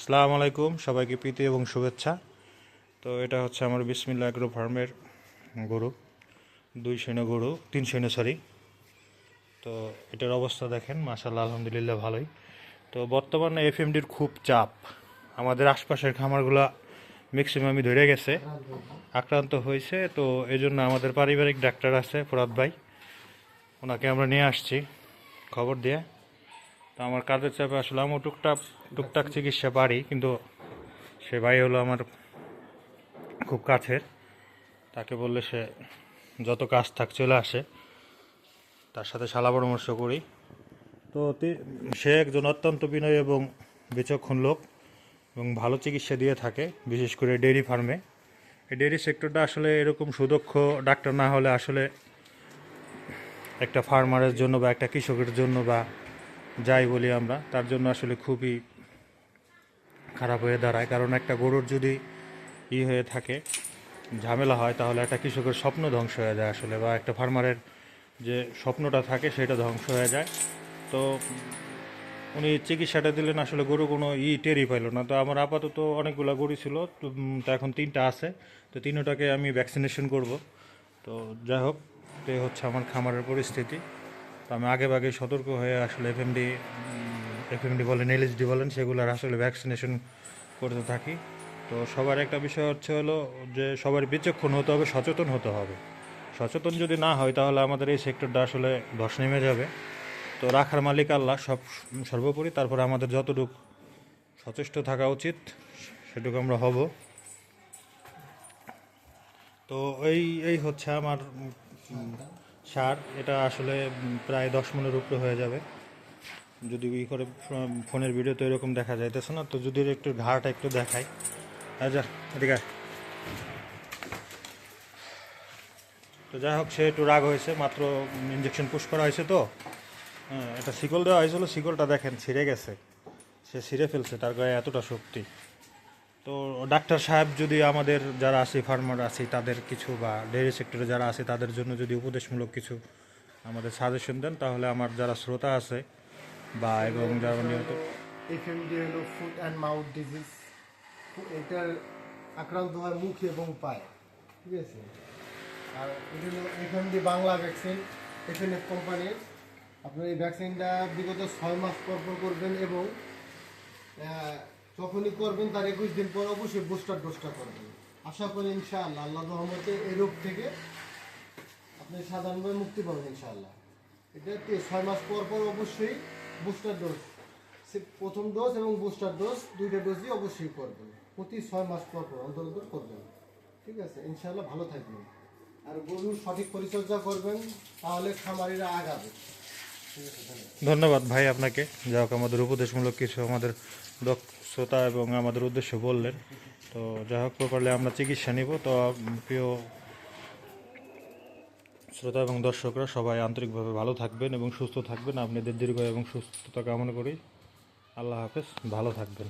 আসসালামু আলাইকুম, সবাইকে প্রীতি এবং শুভেচ্ছা। তো এটা হচ্ছে আমার বিসমিল্লা অ্যাগ্রো ফার্মের গরু, দুই সৈন্য গরু, তিন সৈন্য সরি তো এটার অবস্থা দেখেন মাশাল্লাহ আলহামদুলিল্লাহ ভালোই। তো বর্তমানে এফএমডির খুব চাপ। আমাদের আশপাশের খামারগুলো ম্যাক্সিমামই ধরে গেছে। আক্রান্ত হয়েছে, তো এই জন্য আমাদের পারিবারিক ডাক্তার আছে, ফরাদ ভাই। ওনাকে আমরা নিয়ে আসছি। খবর দিয়ে। তো আমার কাজের চাপে আসলে আমি টুকটাক টুকটাক চিকিৎসা পারি, কিন্তু সে ভাই হলো আমার খুব কাছের। তাকে বললে সে যত কাজ থাক চলে আসে। তার সাথে সালা পরামর্শ করি। তো সে একজন অত্যন্ত বিনয় এবং বিচক্ষণ লোক এবং ভালো চিকিৎসা দিয়ে থাকে, বিশেষ করে ডেয়ারি ফার্মে। এই ডেয়ারি সেক্টরটা আসলে এরকম সুদক্ষ ডাক্তার না হলে আসলে একটা ফার্মারের জন্য বা একটা কৃষকের জন্য বা যাই বলি আমরা, তার জন্য আসলে খুবই খারাপ হয়ে দাঁড়ায়। কারণ একটা গরুর যদি ই হয়ে থাকে, ঝামেলা হয়, তাহলে একটা কৃষকের স্বপ্ন ধ্বংস হয়ে যায় আসলে, বা একটা ফার্মারের যে স্বপ্নটা থাকে সেটা ধ্বংস হয়ে যায়। তো উনি চিকিৎসাটা দিলেন, আসলে গরু কোনো ই টেরই পাইল না। তো আমার আপাতত অনেকগুলো গরু ছিল, তো এখন তিনটা আছে, তো তিনটাকে আমি ভ্যাকসিনেশন করব। তো যাই হোক তো হচ্ছে আমার খামারের পরিস্থিতি। তো আমি আগে ভাগে সতর্ক হয়ে আসলে এফএমডি এফএমডি বলেন এলএসডি বলেন, সেগুলোর আসলে ভ্যাকসিনেশন করতে থাকি। তো সবার একটা বিষয় হচ্ছে হলো যে সবার বিচক্ষণ হতে হবে, সচেতন হতে হবে। সচেতন যদি না হয় তাহলে আমাদের এই সেক্টরটা আসলে ধস নেমে যাবে। তো রাখার মালিক আল্লাহ সব, সর্বোপরি। তারপরে আমাদের যতটুকু সচেষ্ট থাকা উচিত, সেটুকু আমরা হব। তো এই এই হচ্ছে আমার সার, এটা আসলে প্রায় দশ মনের উপরে হয়ে যাবে। যদি ই করে ফোনের ভিডিও তো এরকম দেখা যাইতেছে না, তো যদি একটু ঘাড়টা একটু দেখাই। আচ্ছা এদিকে তো যাই হোক, সে একটু রাগ হয়েছে, মাত্র ইঞ্জেকশন পুশ করা হয়েছে তো। হ্যাঁ এটা শিকল দেওয়া হয়েছিল, শিকলটা দেখেন ছিঁড়ে গেছে। সে ছিঁড়ে ফেলছে, তার গায়ে এতটা শক্তি। তো ডাক্তার সাহেব যদি আমাদের যারা আছে ফার্মার আছে, তাদের কিছু বা ডেয়ারি সেক্টরে যারা আছে, তাদের জন্য যদি উপদেশমূলক কিছু আমাদের সাজেশন দেন, তাহলে আমার যারা শ্রোতা আছে বা এবং যারা নিয়মিত হলো ফুট অ্যান্ড মাউথ আক্রান্ত হয় মুখ এবং পায়ে। ঠিক আছে? আর এটা হলো এফএমডি বাংলা ভ্যাকসিন এফএনএফ কোম্পানির আপনার এই ভ্যাকসিনটা বিগত ছয় মাস পর পর করবেন এবং আহ, যখনই করবেন তার একুশ দিন পর অবশ্যই বুস্টার ডোজটা করবেন। আশা করি ইনশাআল্লাহ আল্লাহ রহমতে এই রোগ থেকে আপনি সাধারণভাবে মুক্তি পাবেন ইনশাআল্লাহ। এটা ছয় মাস পর পর অবশ্যই বুস্টার ডোজ প্রথম ডোজ এবং বুস্টার ডোজ দুইটা ডোজই অবশ্যই করবেন। প্রতি ছয় মাস পর পর অন্তর অন্তর করবেন। ঠিক আছে? ইনশাআল্লাহ ভালো থাকবেন। আর গরুর সঠিক পরিচর্যা করবেন তাহলে খামারিরা আগাবে। ধন্যবাদ। ভাই আপনাকে। যা হোক, আমাদের উপদেশমূলক কিছু আমাদের দক্ষতা এবং আমাদের উদ্দেশ্য বললেন। তো যা হোক প্রপারলি আমরা চিকিৎসা নিব। তো প্রিয় শ্রোতা এবং দর্শকরা, সবাই আন্তরিকভাবে ভালো থাকবেন এবং সুস্থ থাকবেন। আপনাদের দীর্ঘ এবং সুস্থতা কামনা করি। আল্লাহ হাফেজ, ভালো থাকবেন।